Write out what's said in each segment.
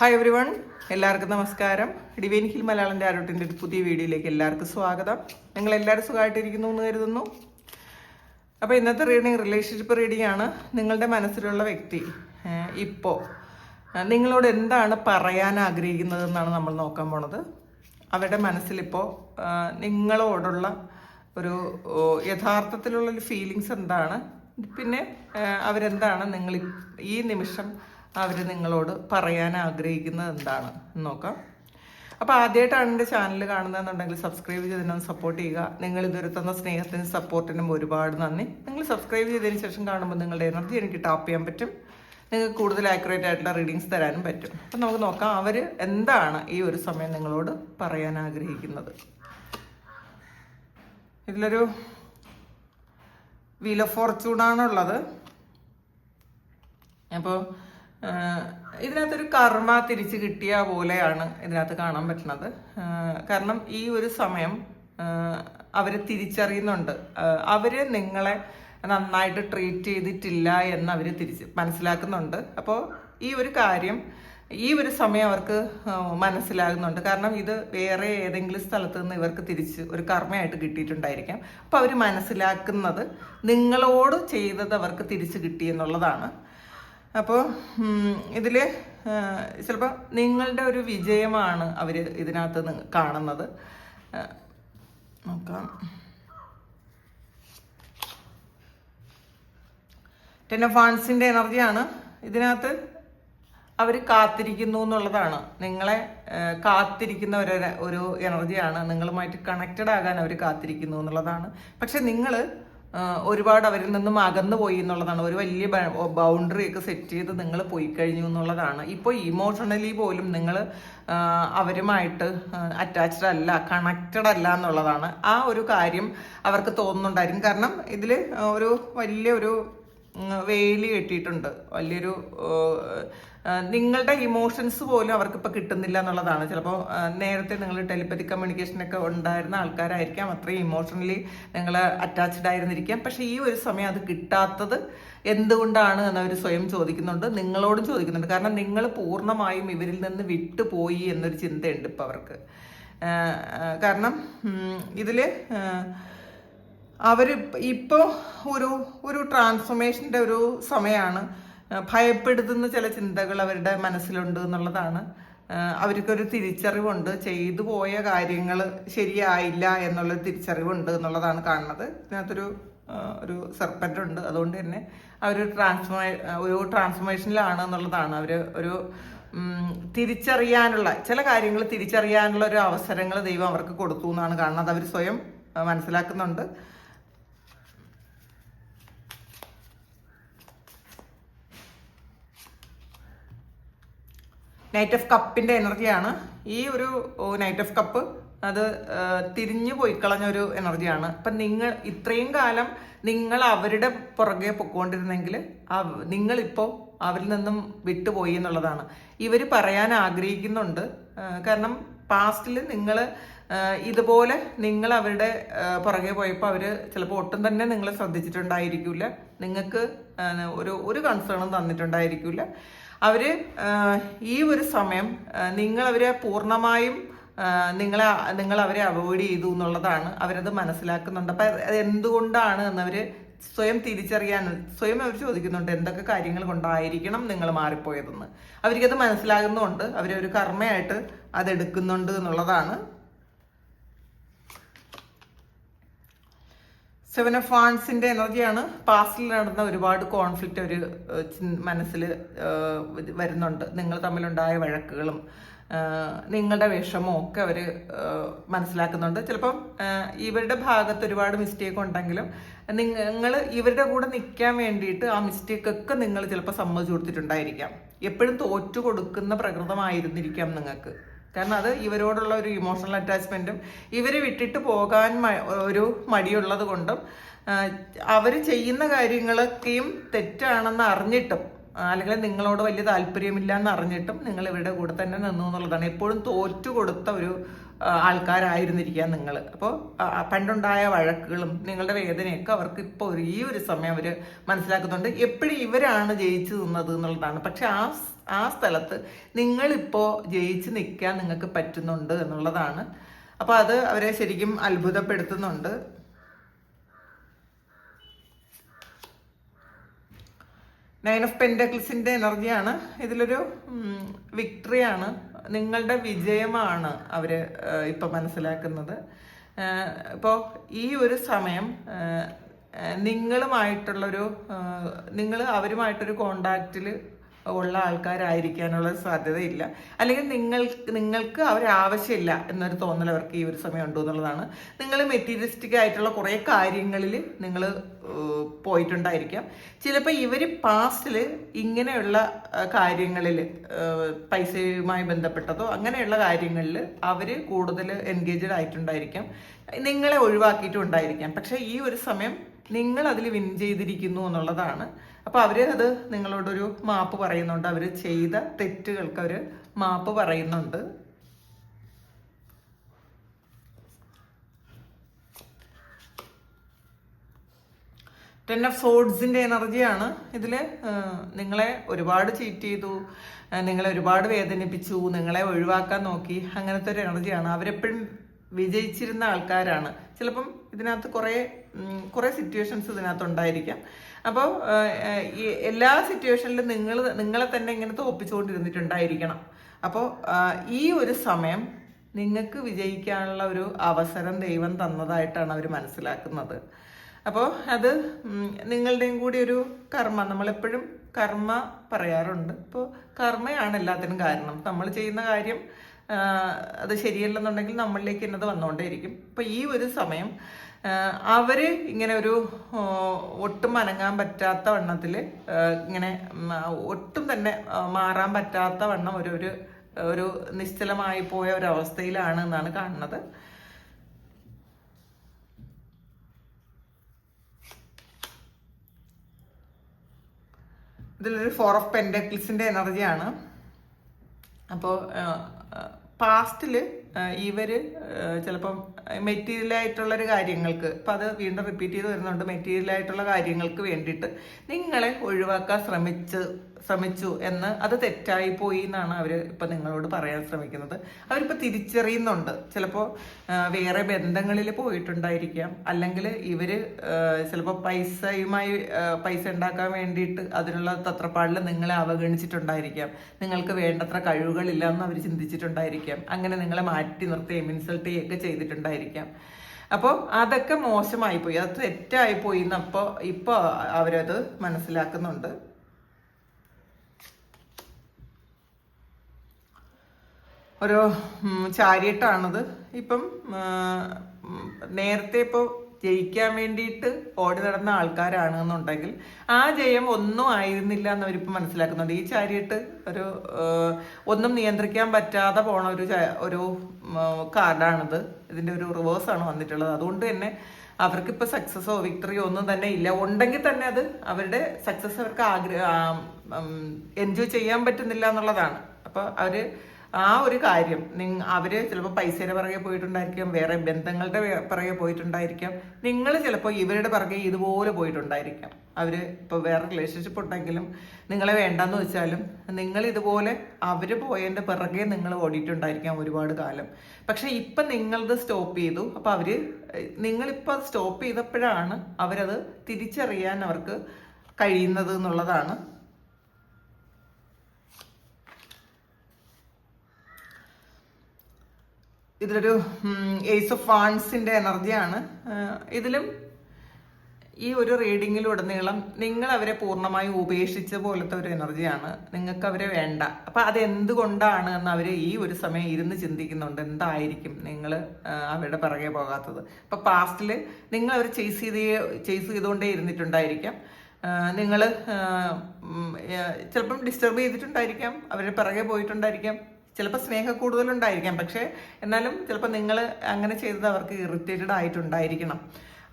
Hi every one എല്ലാവർക്കും നമസ്കാരം. Divine hill Malayalam ആരോട്ടിന്റെ ഒരു പുതിയ വീഡിയോയിലേക്ക് എല്ലാവർക്കും സ്വാഗതം. നിങ്ങൾ എല്ലാവരും സുഖമായിട്ടിരിക്കുന്നു എന്ന് കരുതുന്നു. അപ്പോൾ ഇന്നത്തെ റീഡിങ് റിലേഷൻഷിപ്പ് റീഡിംഗ് ആണ് നിങ്ങളുടെ മനസ്സിലുള്ള വ്യക്തി ഇപ്പോൾ നിങ്ങളോട് എന്താണ് പറയാൻ ആഗ്രഹിക്കുന്നത് എന്നാണ് നമ്മൾ നോക്കാൻ പോണത്. അവരുടെ മനസ്സിലിപ്പോൾ നിങ്ങളോടുള്ള ഒരു യഥാർത്ഥത്തിലുള്ള ഒരു ഫീലിങ്സ് എന്താണ്? പിന്നെ അവരെന്താണ് നിങ്ങൾ ഈ നിമിഷം അവർ നിങ്ങളോട് പറയാൻ ആഗ്രഹിക്കുന്നത് എന്താണ്? നോക്കാം. അപ്പോൾ ആദ്യമായിട്ടാണ് എന്റെ ചാനൽ കാണുന്നതെന്നുണ്ടെങ്കിൽ സബ്സ്ക്രൈബ് ചെയ്തതിനൊന്ന് സപ്പോർട്ട് ചെയ്യുക. നിങ്ങൾ ഇതുവരെ തന്ന സ്നേഹത്തിനും സപ്പോർട്ടിനും ഒരുപാട് നന്ദി. നിങ്ങൾ സബ്സ്ക്രൈബ് ചെയ്തതിന് ശേഷം കാണുമ്പോൾ നിങ്ങളുടെ എനർജി എനിക്ക് ടാപ്പ് ചെയ്യാൻ പറ്റും. നിങ്ങൾക്ക് കൂടുതൽ ആക്യുറേറ്റ് ആയിട്ടുള്ള റീഡിങ്സ് തരാനും പറ്റും. അപ്പം നമുക്ക് നോക്കാം അവർ എന്താണ് ഈ ഒരു സമയം നിങ്ങളോട് പറയാൻ ആഗ്രഹിക്കുന്നത്. ഇതിലൊരു ഓഫ് ഫോർച്യൂണാണുള്ളത് അപ്പോൾ ഇതിനകത്തൊരു കർമ്മ തിരിച്ച് കിട്ടിയ പോലെയാണ് ഇതിനകത്ത് കാണാൻ പറ്റുന്നത്. കാരണം ഈ ഒരു സമയം അവരെ തിരിച്ചറിയുന്നുണ്ട്. അവർ നിങ്ങളെ നന്നായിട്ട് ട്രീറ്റ് ചെയ്തിട്ടില്ല എന്ന് അവർ തിരിച്ച് മനസ്സിലാക്കുന്നുണ്ട്. അപ്പോൾ ഈ ഒരു കാര്യം ഈ ഒരു സമയം അവർക്ക് മനസ്സിലാകുന്നുണ്ട്. കാരണം ഇത് വേറെ ഏതെങ്കിലും സ്ഥലത്ത് നിന്ന് ഇവർക്ക് തിരിച്ച് ഒരു കർമ്മയായിട്ട് കിട്ടിയിട്ടുണ്ടായിരിക്കാം. അപ്പോൾ അവർ മനസ്സിലാക്കുന്നത് നിങ്ങളോട് ചെയ്തത് അവർക്ക് തിരിച്ച് കിട്ടി എന്നുള്ളതാണ്. അപ്പോൾ ഇതിൽ ചിലപ്പോൾ നിങ്ങളുടെ ഒരു വിജയമാണ് അവർ ഇതിനകത്ത് കാണുന്നത്. നോക്കാം. ടെൻ ഓഫ് ഫാൻസിന്റെ എനർജിയാണ്. ഇതിനകത്ത് അവർ കാത്തിരിക്കുന്നു എന്നുള്ളതാണ്. നിങ്ങളെ കാത്തിരിക്കുന്ന ഒരു ഒരു എനർജിയാണ്. നിങ്ങളുമായിട്ട് കണക്റ്റഡ് ആകാൻ അവർ കാത്തിരിക്കുന്നു എന്നുള്ളതാണ്. പക്ഷെ നിങ്ങൾ ഒരുപാട് അവരിൽ നിന്നും അകന്നു പോയി എന്നുള്ളതാണ്. ഒരു വലിയ ബൗണ്ടറി ഒക്കെ സെറ്റ് ചെയ്ത് നിങ്ങൾ പോയി കഴിഞ്ഞു എന്നുള്ളതാണ്. ഇപ്പോൾ ഇമോഷണലി പോലും നിങ്ങൾ അവരുമായിട്ട് അറ്റാച്ച്ഡ് അല്ല കണക്റ്റഡ് അല്ല എന്നുള്ളതാണ്. ആ ഒരു കാര്യം അവർക്ക് തോന്നുന്നുണ്ടായിരിക്കും. കാരണം ഇതിൽ ഒരു വലിയ ഒരു വേലി കെട്ടിയിട്ടുണ്ട്. വലിയൊരു നിങ്ങളുടെ ഇമോഷൻസ് പോലും അവർക്ക് ഇപ്പൊ കിട്ടുന്നില്ല എന്നുള്ളതാണ്. ചിലപ്പോൾ നേരത്തെ നിങ്ങൾ ടെലിപ്പതി കമ്മ്യൂണിക്കേഷൻ ഒക്കെ ഉണ്ടായിരുന്ന ആൾക്കാരായിരിക്കാം. അത്രയും ഇമോഷണലി നിങ്ങൾ അറ്റാച്ച്ഡ് ആയിരുന്നിരിക്കാം. പക്ഷെ ഈ ഒരു സമയം അത് കിട്ടാത്തത് എന്തുകൊണ്ടാണ് എന്നവർ സ്വയം ചോദിക്കുന്നുണ്ട്. നിങ്ങളോടും ചോദിക്കുന്നുണ്ട്. കാരണം നിങ്ങൾ പൂർണമായും ഇവരിൽ നിന്ന് വിട്ടുപോയി എന്നൊരു ചിന്തയുണ്ട് ഇപ്പൊ അവർക്ക്. കാരണം ഇതിൽ അവർ ഇപ്പോൾ ഒരു ഒരു ട്രാൻസ്ഫോർമേഷന്റെ ഒരു സമയമാണ് ഭയപ്പെടുത്തുന്ന ചില ചിന്തകൾ അവരുടെ മനസ്സിലുണ്ട് എന്നുള്ളതാണ്. അവർക്കൊരു തിരിച്ചറിവുണ്ട്. ചെയ്തു പോയ കാര്യങ്ങൾ ശരിയായില്ല എന്നുള്ളൊരു തിരിച്ചറിവുണ്ട് എന്നുള്ളതാണ് കാണുന്നത്. ഇതിനകത്തൊരു ഒരു സെർപ്പന്റ് ഉണ്ട് അതുകൊണ്ട് തന്നെ അവർ ട്രാൻസ്ഫോ ഒരു ട്രാൻസ്ഫോർമേഷനിലാണ് എന്നുള്ളതാണ്. അവർ ഒരു തിരിച്ചറിയാനുള്ള ചില കാര്യങ്ങൾ തിരിച്ചറിയാനുള്ള ഒരു അവസരങ്ങൾ ദൈവം അവർക്ക് കൊടുത്തു എന്നാണ് കാണുന്നത്. അവർ സ്വയം മനസ്സിലാക്കുന്നുണ്ട്. നൈറ്റ് ഓഫ് കപ്പിന്റെ എനർജിയാണ് ഈ ഒരു നൈറ്റ് ഓഫ് കപ്പ് അത് തിരിഞ്ഞു പോയി കളഞ്ഞ ഒരു എനർജിയാണ് അപ്പം നിങ്ങൾ ഇത്രയും കാലം നിങ്ങൾ അവരുടെ പുറകെ പൊക്കോണ്ടിരുന്നെങ്കിൽ നിങ്ങളിപ്പോൾ അവരിൽ നിന്നും വിട്ടുപോയി എന്നുള്ളതാണ്. ഇവർ പറയാൻ ആഗ്രഹിക്കുന്നുണ്ട്. കാരണം പാസ്റ്റിൽ നിങ്ങൾ ഇതുപോലെ നിങ്ങൾ അവരുടെ പുറകെ പോയപ്പോൾ അവർ ചിലപ്പോൾ ഒട്ടും തന്നെ നിങ്ങളെ ശ്രദ്ധിച്ചിട്ടുണ്ടായിരിക്കില്ല നിങ്ങൾക്ക് ഒരു ഒരു കൺസേണും തന്നിട്ടുണ്ടായിരിക്കില്ല അവർ ഈ ഒരു സമയം നിങ്ങൾ അവരെ പൂർണമായും നിങ്ങളെ നിങ്ങൾ അവരെ അവോയ്ഡ് ചെയ്തു എന്നുള്ളതാണ് അവരത് മനസ്സിലാക്കുന്നുണ്ട്. അപ്പൊ അത് എന്തുകൊണ്ടാണ് എന്നവര് സ്വയം തിരിച്ചറിയാൻ സ്വയം അവർ ചോദിക്കുന്നുണ്ട് എന്തൊക്കെ കാര്യങ്ങൾ കൊണ്ടായിരിക്കണം നിങ്ങൾ മാറിപ്പോയതെന്ന്. അവർക്കത് മനസ്സിലാകുന്നുണ്ട് അവരൊരു കർമ്മയായിട്ട് അതെടുക്കുന്നുണ്ട് എന്നുള്ളതാണ് സെവൻ ഓഫ് ഫാൻസിന്റെ എനർജിയാണ് പാസ്റ്റിൽ നടന്ന ഒരുപാട് കോൺഫ്ലിക്റ്റ് ഒരു മനസ്സിൽ വരുന്നുണ്ട്. നിങ്ങൾ തമ്മിലുണ്ടായ വഴക്കുകളും നിങ്ങളുടെ വിഷമവും ഒക്കെ അവർ മനസ്സിലാക്കുന്നുണ്ട്. ചിലപ്പം ഇവരുടെ ഭാഗത്ത് ഒരുപാട് മിസ്റ്റേക്ക് ഉണ്ടെങ്കിലും നിങ്ങൾ ഇവരുടെ കൂടെ നിൽക്കാൻ വേണ്ടിയിട്ട് ആ മിസ്റ്റേക്കൊക്കെ നിങ്ങൾ ചിലപ്പോൾ സമ്മതിച്ചു കൊടുത്തിട്ടുണ്ടായിരിക്കാം. എപ്പോഴും തോറ്റു കൊടുക്കുന്ന പ്രകൃതമായിരുന്നിരിക്കാം നിങ്ങൾക്ക്. കാരണം അത് ഇവരോടുള്ള ഒരു ഇമോഷണൽ അറ്റാച്ച്മെന്റും ഇവരെ വിട്ടിട്ട് പോകാൻ ഒരു മടിയുള്ളത് കൊണ്ടും അവർ ചെയ്യുന്ന കാര്യങ്ങളൊക്കെയും തെറ്റാണെന്ന് അറിഞ്ഞിട്ടും അല്ലെങ്കിൽ നിങ്ങളോട് വലിയ താല്പര്യമില്ല എന്ന് അറിഞ്ഞിട്ടും നിങ്ങൾ ഇവരുടെ കൂടെ തന്നെ നിന്നു എന്നുള്ളതാണ്. എപ്പോഴും തോറ്റു കൊടുത്ത ഒരു ആ, ആൾക്കാരായിരുന്നിരിക്കാം നിങ്ങൾ. അപ്പോൾ പണ്ടുണ്ടായ വഴക്കുകളും നിങ്ങളുടെ വേദനയൊക്കെ അവർക്ക് ഇപ്പോൾ ഒരു ഈ ഒരു സമയം അവർ മനസ്സിലാക്കുന്നുണ്ട്. എപ്പോഴും ഇവരാണ് ജയിച്ചു നിന്നത് എന്നുള്ളതാണ്. പക്ഷെ ആ ആ സ്ഥലത്ത് നിങ്ങളിപ്പോൾ ജയിച്ച് നിൽക്കാൻ നിങ്ങൾക്ക് പറ്റുന്നുണ്ട് എന്നുള്ളതാണ്. അപ്പോൾ അത് അവരെ ശരിക്കും അത്ഭുതപ്പെടുത്തുന്നുണ്ട്. നയൻ ഓഫ് പെൻഡക്കിൾസിന്റെ എനർജിയാണ്. ഇതിലൊരു വിക്ടറിയാണ് നിങ്ങളുടെ വിജയമാണ് അവർ ഇപ്പം മനസ്സിലാക്കുന്നത്. ഇപ്പോൾ ഈ ഒരു സമയം നിങ്ങളുമായിട്ടുള്ളൊരു നിങ്ങൾ അവരുമായിട്ടൊരു കോണ്ടാക്റ്റിൽ ഉള്ള ആൾക്കാരായിരിക്കാനുള്ള സാധ്യതയില്ല. അല്ലെങ്കിൽ നിങ്ങൾ നിങ്ങൾക്ക് അവരാവശ്യമില്ല എന്നൊരു തോന്നൽ അവർക്ക് ഈ ഒരു സമയം ഉണ്ടോ എന്നുള്ളതാണ്. നിങ്ങൾ മെറ്റീരിയലിസ്റ്റിക് ആയിട്ടുള്ള കുറേ കാര്യങ്ങളിൽ നിങ്ങൾ പോയിട്ടുണ്ടായിരിക്കാം. ചിലപ്പോൾ ഇവർ പാസ്റ്റിൽ ഇങ്ങനെയുള്ള കാര്യങ്ങളിൽ പൈസയുമായി ബന്ധപ്പെട്ടതോ അങ്ങനെയുള്ള കാര്യങ്ങളിൽ അവർ കൂടുതൽ എൻഗേജഡ് ആയിട്ടുണ്ടായിരിക്കാം. നിങ്ങളെ ഒഴിവാക്കിയിട്ടുണ്ടായിരിക്കാം പക്ഷേ ഈ ഒരു സമയം നിങ്ങൾ അതിൽ വിൻ ചെയ്തിരിക്കുന്നു എന്നുള്ളതാണ്. അപ്പോൾ അവർ അത് നിങ്ങളോടൊരു മാപ്പ് പറയുന്നുണ്ട്. അവർ ചെയ്ത തെറ്റുകൾക്ക് അവർ മാപ്പ് പറയുന്നുണ്ട്. ടെൻ ഓഫ് സോഡ്സിന്റെ എനർജിയാണ് ഇതിൽ. നിങ്ങളെ ഒരുപാട് ചീറ്റ് ചെയ്തു. നിങ്ങളെ ഒരുപാട് വേദനിപ്പിച്ചു. നിങ്ങളെ ഒഴിവാക്കാൻ നോക്കി. അങ്ങനത്തെ ഒരു എനർജിയാണ്. അവരെപ്പോഴും വിജയിച്ചിരുന്ന ആൾക്കാരാണ്. ചിലപ്പം ഇതിനകത്ത് കുറേ കുറെ സിറ്റുവേഷൻസ് ഇതിനകത്ത് ഉണ്ടായിരിക്കാം. അപ്പോൾ എല്ലാ സിറ്റുവേഷനിലും നിങ്ങൾ നിങ്ങളെ തന്നെ ഇങ്ങനെ തോപ്പിച്ചുകൊണ്ടിരുന്നിട്ടുണ്ടായിരിക്കണം. അപ്പോൾ ഈ ഒരു സമയം നിങ്ങൾക്ക് വിജയിക്കാനുള്ള ഒരു അവസരം ദൈവം തന്നതായിട്ടാണ് അവർ മനസ്സിലാക്കുന്നത്. അപ്പോൾ അത് നിങ്ങളുടെയും കൂടി ഒരു കർമ്മ നമ്മളെപ്പോഴും കർമ്മ പറയാറുണ്ട്. ഇപ്പോൾ കർമ്മയാണ് എല്ലാത്തിനും കാരണം. നമ്മൾ ചെയ്യുന്ന കാര്യം അത് ശരിയല്ലെന്നുണ്ടെങ്കിൽ നമ്മളിലേക്ക് ഇന്നത് വന്നുകൊണ്ടേയിരിക്കും അപ്പോൾ ഈ ഒരു സമയം അവർ ഇങ്ങനെ ഒരു ഒട്ടും അനങ്ങാൻ പറ്റാത്ത വണ്ണത്തിൽ ഇങ്ങനെ ഒട്ടും തന്നെ മാറാൻ പറ്റാത്ത വണ്ണം ഒരു ഒരു നിശ്ചലമായി പോയ ഒരവസ്ഥയിലാണ് എന്നാണ് കാണുന്നത്. ഇതിലൊരു ഫോർ ഓഫ് പെൻഡക്കിൾസിന്റെ എനർജിയാണ്. അപ്പോൾ പാസ്റ്റിൽ ഇവർ ചിലപ്പം മെറ്റീരിയൽ ആയിട്ടുള്ളൊരു കാര്യങ്ങൾക്ക് അപ്പം അത് വീണ്ടും റിപ്പീറ്റ് ചെയ്ത് വരുന്നുണ്ട്. മെറ്റീരിയൽ ആയിട്ടുള്ള കാര്യങ്ങൾക്ക് വേണ്ടിയിട്ട് നിങ്ങളെ ഒഴിവാക്കാൻ ശ്രമിച്ച് ശ്രമിച്ചു എന്ന് അത് തെറ്റായി പോയി എന്നാണ് അവർ ഇപ്പം നിങ്ങളോട് പറയാൻ ശ്രമിക്കുന്നത്. അവരിപ്പോൾ തിരിച്ചറിയുന്നുണ്ട്. ചിലപ്പോൾ വേറെ ബന്ധങ്ങളിൽ പോയിട്ടുണ്ടായിരിക്കാം. അല്ലെങ്കിൽ ഇവർ ചിലപ്പോൾ പൈസയുമായി പൈസ ഉണ്ടാക്കാൻ വേണ്ടിയിട്ട് അതിനുള്ള തത്രപ്പാടിൽ നിങ്ങളെ അവഗണിച്ചിട്ടുണ്ടായിരിക്കാം. നിങ്ങൾക്ക് വേണ്ടത്ര കഴിവുകളില്ല എന്ന് അവർ ചിന്തിച്ചിട്ടുണ്ടായിരിക്കാം. അങ്ങനെ നിങ്ങളെ മാറ്റി നിർത്തുകയും ഇൻസൾട്ട് ചെയ്യുകയൊക്കെ ചെയ്തിട്ടുണ്ടായിരിക്കാം. അപ്പോൾ അതൊക്കെ മോശമായി പോയി അത് തെറ്റായി പോയി എന്നപ്പോൾ ഇപ്പോൾ അവരത് മനസ്സിലാക്കുന്നുണ്ട്. ഒരു ചാരിയിട്ടാണത്. ഇപ്പം നേരത്തെ ഇപ്പോൾ ജയിക്കാൻ വേണ്ടിയിട്ട് ഓടി നടന്ന ആൾക്കാരാണ് എന്നുണ്ടെങ്കിൽ ആ ജയം ഒന്നും ആയിരുന്നില്ല എന്ന് അവരിപ്പോൾ മനസ്സിലാക്കുന്നുണ്ട് ഈ ചാരിയിട്ട് ഒരു ഒന്നും നിയന്ത്രിക്കാൻ പറ്റാതെ പോണ ഒരു ഒരു കാർഡാണിത്. ഇതിന്റെ ഒരു റിവേഴ്സാണ് വന്നിട്ടുള്ളത്. അതുകൊണ്ട് തന്നെ അവർക്കിപ്പോൾ സക്സസോ വിക്ടറിയോ ഒന്നും തന്നെ ഇല്ല. ഉണ്ടെങ്കിൽ തന്നെ അത് അവരുടെ സക്സസ് അവർക്ക് ആഗ്രഹ എൻജോയ് ചെയ്യാൻ പറ്റുന്നില്ല എന്നുള്ളതാണ്. അപ്പോൾ അവർ ആ ഒരു കാര്യം. നിങ്ങ അവർ ചിലപ്പോൾ പൈസയുടെ പിറകെ പോയിട്ടുണ്ടായിരിക്കാം വേറെ ബന്ധങ്ങളുടെ പിറകെ പോയിട്ടുണ്ടായിരിക്കാം. നിങ്ങൾ ചിലപ്പോൾ ഇവരുടെ പിറകെ ഇതുപോലെ പോയിട്ടുണ്ടായിരിക്കാം. അവർ ഇപ്പോൾ വേറെ റിലേഷൻഷിപ്പ് ഉണ്ടെങ്കിലും നിങ്ങളെ വേണ്ടെന്ന് വെച്ചാലും നിങ്ങൾ ഇതുപോലെ അവർ പോയതിന്റെ പിറകെ നിങ്ങൾ ഓടിയിട്ടുണ്ടായിരിക്കാം ഒരുപാട് കാലം. പക്ഷേ ഇപ്പം നിങ്ങളത് സ്റ്റോപ്പ് ചെയ്തു. അപ്പോൾ അവർ നിങ്ങളിപ്പോൾ അത് സ്റ്റോപ്പ് ചെയ്തപ്പോഴാണ് അവരത് തിരിച്ചറിയാൻ അവർക്ക് കഴിയുന്നത് എന്നുള്ളതാണ് ഇതിലൊരു എയ്സ് ഓഫ് വാൺസിന്റെ എനർജിയാണ്. ഇതിലും ഈ ഒരു റീഡിങ്ങിലുടനീളം നിങ്ങൾ അവരെ പൂർണമായും ഉപേക്ഷിച്ച പോലത്തെ ഒരു എനർജിയാണ്. നിങ്ങൾക്ക് അവരെ വേണ്ട. അപ്പൊ അതെന്തുകൊണ്ടാണ് എന്ന് അവർ ഈ ഒരു സമയം ഇരുന്ന് ചിന്തിക്കുന്നുണ്ട്. എന്തായിരിക്കും നിങ്ങൾ അവരുടെ പിറകെ പോകാത്തത്? ഇപ്പൊ പാസ്റ്റിൽ നിങ്ങൾ അവർ ചേസ് ചെയ്ത് ചേസ് ചെയ്തുകൊണ്ടേ ഇരുന്നിട്ടുണ്ടായിരിക്കാം. നിങ്ങൾ ചിലപ്പം ഡിസ്റ്റർബ് ചെയ്തിട്ടുണ്ടായിരിക്കാം. അവരുടെ പിറകെ പോയിട്ടുണ്ടായിരിക്കാം. ചിലപ്പോൾ സ്നേഹം കൂടുതലുണ്ടായിരിക്കാം. പക്ഷേ എന്നാലും ചിലപ്പോൾ നിങ്ങൾ അങ്ങനെ ചെയ്തത് അവർക്ക് ഇറിറ്റേറ്റഡ് ആയിട്ടുണ്ടായിരിക്കണം.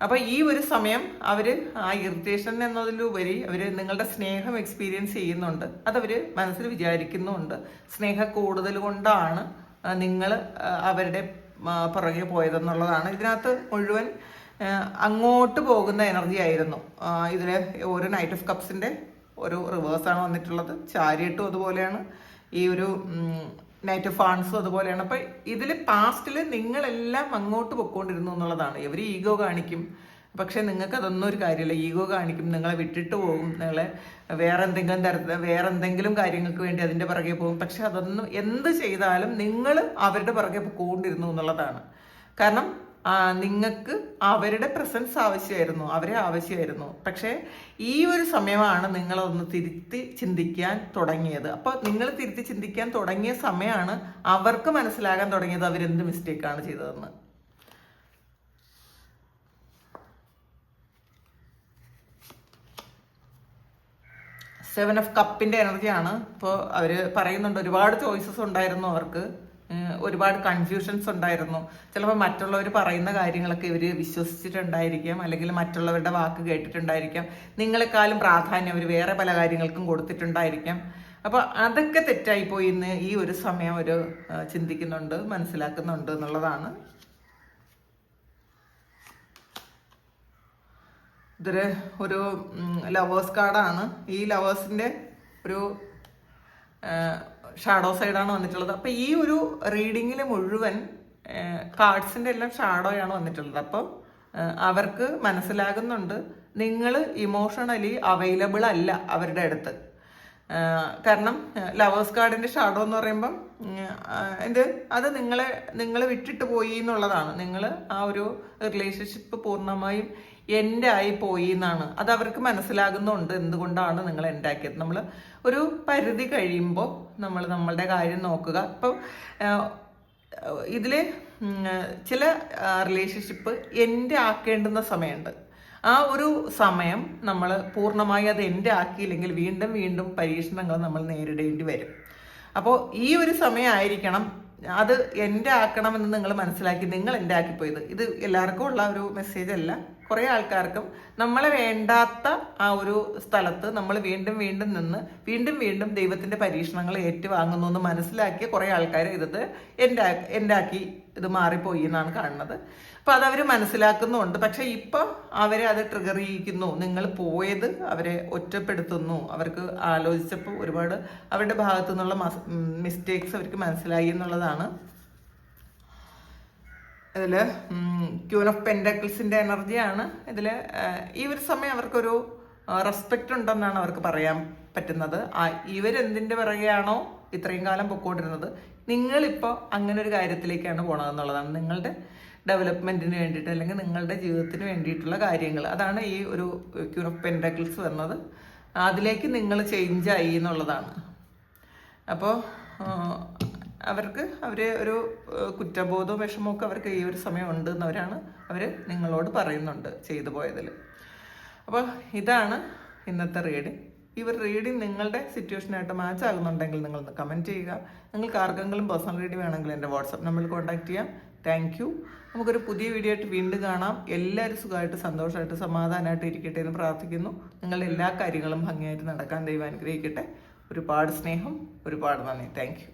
അപ്പോൾ ഈ ഒരു സമയം അവർ ആ ഇറിറ്റേഷൻ എന്നതിലുപരി അവർ നിങ്ങളുടെ സ്നേഹം എക്സ്പീരിയൻസ് ചെയ്യുന്നുണ്ട്. അതവർ മനസ്സിൽ വിചാരിക്കുന്നുണ്ട്. സ്നേഹ കൂടുതൽ കൊണ്ടാണ് നിങ്ങൾ അവരുടെ പുറകെ പോയതെന്നുള്ളതാണ്. ഇതിനകത്ത് മുഴുവൻ അങ്ങോട്ട് പോകുന്ന എനർജി ആയിരുന്നു. ഇതിൽ ഒരു നൈറ്റ് ഓഫ് കപ്സിന്റെ ഒരു റിവേഴ്സാണ് വന്നിട്ടുള്ളത്. ചാരിയട്ടും അതുപോലെയാണ് ഈ ഒരു നൈറ്റ് ഫാൺസും അതുപോലെയാണ്. അപ്പം ഇതിൽ പാസ്റ്റിൽ നിങ്ങളെല്ലാം അങ്ങോട്ട് പൊക്കോണ്ടിരുന്നു എന്നുള്ളതാണ്. ഇവർ ഈഗോ കാണിക്കും? പക്ഷെ നിങ്ങൾക്ക് അതൊന്നും ഒരു കാര്യമില്ല. ഈഗോ കാണിക്കും. നിങ്ങളെ വിട്ടിട്ട് പോകും. നിങ്ങളെ വേറെ എന്തെങ്കിലും തരത്തിൽ വേറെ എന്തെങ്കിലും കാര്യങ്ങൾക്ക് വേണ്ടി അതിന്റെ പുറകെ പോകും. പക്ഷെ അതൊന്നും എന്ത് ചെയ്താലും നിങ്ങൾ അവരുടെ പുറകെ പോകൊണ്ടിരുന്നു എന്നുള്ളതാണ്. കാരണം നിങ്ങൾക്ക് അവരുടെ പ്രസൻസ് ആവശ്യമായിരുന്നു അവരെ ആവശ്യമായിരുന്നു. പക്ഷേ ഈ ഒരു സമയമാണ് നിങ്ങളൊന്ന് തിരുത്തി ചിന്തിക്കാൻ തുടങ്ങിയത്. അപ്പോൾ നിങ്ങൾ തിരുത്തി ചിന്തിക്കാൻ തുടങ്ങിയ സമയമാണ് അവർക്ക് മനസ്സിലാകാൻ തുടങ്ങിയത് അവരെന്ത് മിസ്റ്റേക്കാണ് ചെയ്തതെന്ന്. സെവൻ ഓഫ് കപ്പിന്റെ എനർജിയാണ് ഇപ്പോൾ അവർ പറയുന്നുണ്ട് ഒരുപാട് ചോയ്സസ് ഉണ്ടായിരുന്നു അവർക്ക്. ഒരുപാട് കൺഫ്യൂഷൻസ് ഉണ്ടായിരുന്നു. ചിലപ്പോൾ മറ്റുള്ളവർ പറയുന്ന കാര്യങ്ങളൊക്കെ ഇവർ വിശ്വസിച്ചിട്ടുണ്ടായിരിക്കാം അല്ലെങ്കിൽ മറ്റുള്ളവരുടെ വാക്ക് കേട്ടിട്ടുണ്ടായിരിക്കാം. നിങ്ങളെക്കാളും പ്രാധാന്യം അവർ വേറെ പല കാര്യങ്ങൾക്കും കൊടുത്തിട്ടുണ്ടായിരിക്കാം. അപ്പോൾ അതൊക്കെ തെറ്റായിപ്പോയി ഇന്ന് ഈ ഒരു സമയം ഒരു ചിന്തിക്കുന്നുണ്ട് മനസ്സിലാക്കുന്നുണ്ട് എന്നുള്ളതാണ്. ഇതൊരു ഒരു ലവേഴ്സ് കാർഡാണ് ഈ ലവേഴ്സിന്റെ ഒരു ഷാഡോ സൈഡാണ് വന്നിട്ടുള്ളത്. അപ്പോൾ ഈ ഒരു റീഡിങ്ങിൽ മുഴുവൻ കാർഡ്സിന്റെ എല്ലാം ഷാഡോയാണ് വന്നിട്ടുള്ളത്. അപ്പം അവർക്ക് മനസ്സിലാകുന്നുണ്ട് നിങ്ങൾ ഇമോഷണലി അവൈലബിൾ അല്ല അവരുടെ അടുത്ത്. കാരണം ലവേഴ്സ് കാർഡിന്റെ ഷാഡോ എന്ന് പറയുമ്പം എന്ത്? അത് നിങ്ങളെ നിങ്ങൾ വിട്ടിട്ട് പോയി എന്നുള്ളതാണ്. നിങ്ങൾ ആ ഒരു റിലേഷൻഷിപ്പ് പൂർണമായും എന്റെ ആയി പോയി എന്നാണ് അത് അവർക്ക് മനസ്സിലാകുന്നുണ്ട് എന്തുകൊണ്ടാണ് നിങ്ങൾ എന്റെ ആക്കിയത് നമ്മൾ ഒരു പരിധി കഴിയുമ്പോൾ നമ്മൾ നമ്മളുടെ കാര്യം നോക്കുക. ഇപ്പം ഇതിൽ ചില റിലേഷൻഷിപ്പ് എന്റെ ആക്കേണ്ടുന്ന സമയമുണ്ട്. ആ ഒരു സമയം നമ്മൾ പൂർണമായി അത് എന്റെ ആക്കിയില്ലെങ്കിൽ വീണ്ടും വീണ്ടും പരീക്ഷണങ്ങൾ നമ്മൾ നേരിടേണ്ടി വരും. അപ്പോൾ ഈ ഒരു സമയമായിരിക്കണം അത് എന്റെ ആക്കണമെന്ന് നിങ്ങൾ മനസ്സിലാക്കി നിങ്ങൾ എന്റെ ആക്കിപ്പോയത് ഇത് എല്ലാവർക്കും ഉള്ള ഒരു മെസ്സേജ് അല്ല. കുറേ ആൾക്കാർക്കും നമ്മളെ വേണ്ടാത്ത ആ ഒരു സ്ഥലത്ത് നമ്മൾ വീണ്ടും വീണ്ടും നിന്ന് വീണ്ടും വീണ്ടും ദൈവത്തിന്റെ പരീക്ഷണങ്ങൾ ഏറ്റുവാങ്ങുന്നു എന്ന് മനസ്സിലാക്കിയ കുറേ ആൾക്കാർ ഇത് എന്റെ എന്റെ ആക്കി ഇത് മാറിപ്പോയി എന്നാണ് കാണുന്നത്. അപ്പോൾ അതവർ മനസ്സിലാക്കുന്നുണ്ട്. പക്ഷെ ഇപ്പം അവരെ അത് ട്രിഗർ ചെയ്യിക്കുന്നു. നിങ്ങൾ പോയത് അവരെ ഒറ്റപ്പെടുത്തുന്നു. അവർക്ക് ആലോചിച്ചപ്പോൾ ഒരുപാട് അവരുടെ ഭാഗത്തു നിന്നുള്ള മിസ്റ്റേക്സ് അവർക്ക് മനസ്സിലായി എന്നുള്ളതാണ്. ഇതിൽ ക്യൂൻ ഓഫ് പെൻഡക്കിൾസിന്റെ എനർജിയാണ്. ഇതിൽ ഈ ഒരു സമയം അവർക്കൊരു റെസ്പെക്റ്റ് ഉണ്ടെന്നാണ് അവർക്ക് പറയാൻ പറ്റുന്നത്. ഇവരെന്തിന്റെ പിറകെയാണോ ഇത്രയും കാലം പൊക്കോണ്ടിരുന്നത്? നിങ്ങളിപ്പോൾ അങ്ങനെ ഒരു കാര്യത്തിലേക്കാണ് പോണതെന്നുള്ളതാണ് നിങ്ങളുടെ ഡെവലപ്മെന്റിന് വേണ്ടിയിട്ട് അല്ലെങ്കിൽ നിങ്ങളുടെ ജീവിതത്തിന് വേണ്ടിയിട്ടുള്ള കാര്യങ്ങൾ. അതാണ് ഈ ഒരു ക്യൂൻ ഓഫ് പെൻഡക്കിൾസ് വന്നത്. അതിലേക്ക് നിങ്ങൾ ചേഞ്ചായി എന്നുള്ളതാണ്. അപ്പോൾ അവർക്ക് അവർ ഒരു കുറ്റബോധവും വിഷമവും ഒക്കെ അവർക്ക് ഈ ഒരു സമയം ഉണ്ട് എന്നവരാണ് അവർ നിങ്ങളോട് പറയുന്നുണ്ട് ചെയ്തു പോയതിൽ അപ്പോൾ ഇതാണ് ഇന്നത്തെ റീഡിങ് ഈ ഒരു റീഡിങ് നിങ്ങളുടെ സിറ്റുവേഷനായിട്ട് മാച്ച് ആകുന്നുണ്ടെങ്കിൽ നിങ്ങൾ കമന്റ് ചെയ്യുക. നിങ്ങൾക്ക് ആർക്കെങ്കിലും പേഴ്സണൽ റീഡിങ് വേണമെങ്കിൽ എന്റെ വാട്സപ്പ് നമ്പറിൽ കോൺടാക്ട് ചെയ്യാം. താങ്ക് യു നമുക്കൊരു പുതിയ വീഡിയോ ആയിട്ട് വീണ്ടും കാണാം. എല്ലാവരും സുഖമായിട്ട് സന്തോഷമായിട്ട് സമാധാനമായിട്ട് ഇരിക്കട്ടെ എന്ന് പ്രാർത്ഥിക്കുന്നു. നിങ്ങളുടെ എല്ലാ കാര്യങ്ങളും ഭംഗിയായിട്ട് നടക്കാൻ ദൈവം അനുഗ്രഹിക്കട്ടെ. ഒരുപാട് സ്നേഹം ഒരുപാട് നന്ദി. താങ്ക്